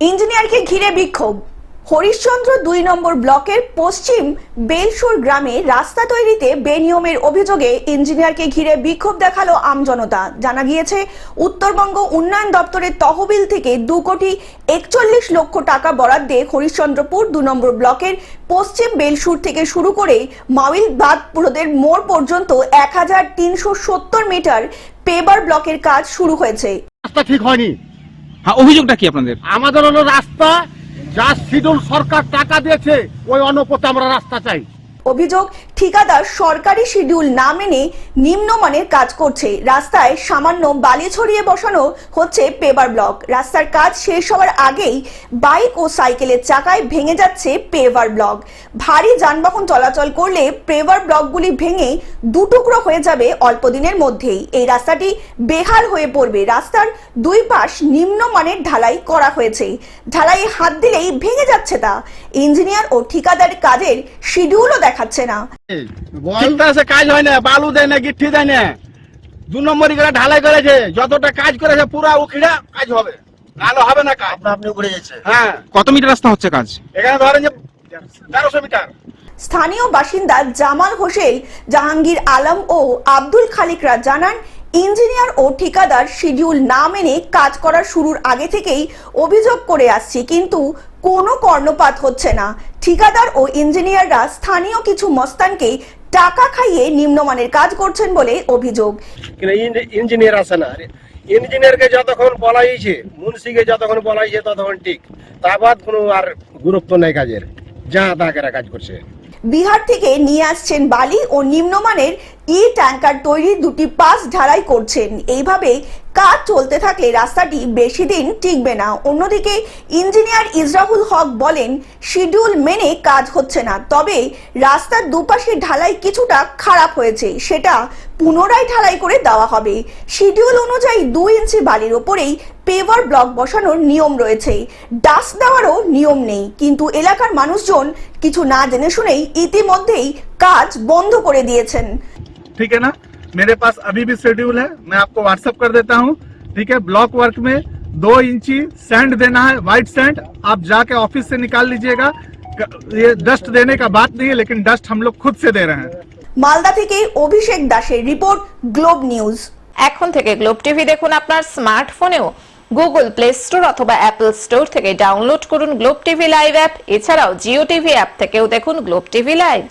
ইঞ্জিনিয়ারকে ঘিরে বিক্ষোভ। হরিশ্চন্দ্র দুই নম্বর ব্লকের পশ্চিম বেলসুর গ্রামে রাস্তা তৈরিতে বেনিয়মের অভিযোগে ইঞ্জিনিয়ারকে ঘিরে বিক্ষোভ দেখাল আমজনতা জানা গিয়েছে, উত্তরবঙ্গ উন্নয়ন দপ্তরের তহবিল থেকে দু কোটি একচল্লিশ লক্ষ টাকা বরাদ্দে হরিশ্চন্দ্রপুর দু নম্বর ব্লকের পশ্চিম বেলসুর থেকে শুরু করে মাউইল বাদ পুরোদের মোড় পর্যন্ত এক হাজার তিনশো সত্তর মিটার পেবার ব্লকের কাজ শুরু হয়েছে। রাস্তা ঠিক হয়নি। হ্যাঁ অভিযোগটা কি আপনাদের? আমাদের হলো রাস্তা, যা শিডিউল সরকার টাকা দিয়েছে, ওই অনুপথে আমরা রাস্তা চাই। অভিযোগ, ঠিকাদার সরকারি শিডিউল না মেনে নিম্নমানের কাজ করছে। রাস্তায় সামান্য বালি ছড়িয়ে বসানো হচ্ছে পেভার ব্লক। রাস্তার কাজ শেষ হওয়ার আগেই বাইক ও সাইকেলের চাকায় ভেঙে যাচ্ছে পেভার ব্লক। ভারী যানবাহন চলাচল করলে পেভার ব্লকগুলি ভেঙে দুটুকরো হয়ে যাবে অল্প দিনের মধ্যেই। এই রাস্তাটি বেহাল হয়ে পড়বে। রাস্তার দুই পাশ নিম্নমানের ঢালাই করা হয়েছে। ঢালাই হাত দিলেই ভেঙে যাচ্ছে তা। ইঞ্জিনিয়ার ও ঠিকাদার কাজের শিডিউলও দেখাচ্ছে না। কাজ হয় না বালু দেয় না গিট্টি দেয় না। দু নম্বরই করে ঢালাই করেছে যতটা কাজ করেছে পুরা উখিড়া কাজ হবে। নাহলে হবে না কাজ। আপনি উপরে যাচ্ছে হ্যাঁ। কত মিটার রাস্তা হচ্ছে কাজ? এখানে ধরেন যে তেরোশো মিটার। স্থানীয় বাসিন্দা জামাল হোসেন জাহাঙ্গীর আলম ও আব্দুল খালিকরা জানান ইঞ্জিনিয়ার ও ঠিকাদার শিডিউল না মেনে কাজ করার শুরুর আগে থেকেই অভিযোগ করে আসছি কিন্তু কোনো কর্ণপাত হচ্ছে না। ঠিকাদার ও ইঞ্জিনিয়াররা স্থানীয় কিছু মস্তানকে টাকা খাইয়ে নিম্নমানের কাজ করছেন বলে অভিযোগ। ইঞ্জিনিয়ার আছে না। ইঞ্জিনিয়ারকে যতক্ষণ বলাইছে মুন্সিকে যতক্ষণ বলাইছে ততক্ষণ ঠিক। তার বাদ কোনো আর গুরুত্ব নেই কাজের। যা তাকেরা কাজ করছে। বিহার থেকে নিয়ে আসছেন বালি ও নিম্নমানের ই ট্যাঙ্কার তৈরি দুটি পাস ঢালাই করছেন। এইভাবে কাজ চলতে থাকলে রাস্তাটি বেশি দিন টিকবে না। অন্যদিকে ইঞ্জিনিয়ার ইসরাহুল হক বলেন, শিডিউল মেনে কাজ হচ্ছে না, তবে রাস্তার দুপাশে ঢালাই কিছুটা খারাপ হয়েছে, সেটা পুনরায় ঢালাই করে দেওয়া হবে। শিডিউল অনুযায়ী দু ইঞ্চি বালির ওপরেই পেভার ব্লক বসানোর নিয়ম রয়েছে। ডাস্ট দেওয়ারও নিয়ম নেই, কিন্তু এলাকার মানুষজন কিছু না জেনে শুনেই ইতিমধ্যেই কাজ বন্ধ করে দিয়েছেন। ঠিক না मेरे पास अभी भी शेड्यूल है मैं आपको व्हाट्सएप कर देता हूँ ठीक है ब्लॉक वर्क में दो इंची सैंड देना है व्हाइट सैंड आप जाके ऑफिस से निकाल लीजिएगा ये डस्ट देने का बात नहीं है लेकिन डस्ट हम लोग खुद से दे रहे हैं মালদা থেকে অভিষেক দাসের রিপোর্ট গ্লোব নিউজ এখন থেকে গ্লোব টিভি দেখুন আপনার স্মার্টফোনেও গুগল প্লে স্টোর অথবা অ্যাপল স্টোর থেকে ডাউনলোড করুন গ্লোব টিভি লাইভ অ্যাপ এছাড়াও জিও টিভি অ্যাপ থেকেও দেখুন গ্লোব টিভি লাইভ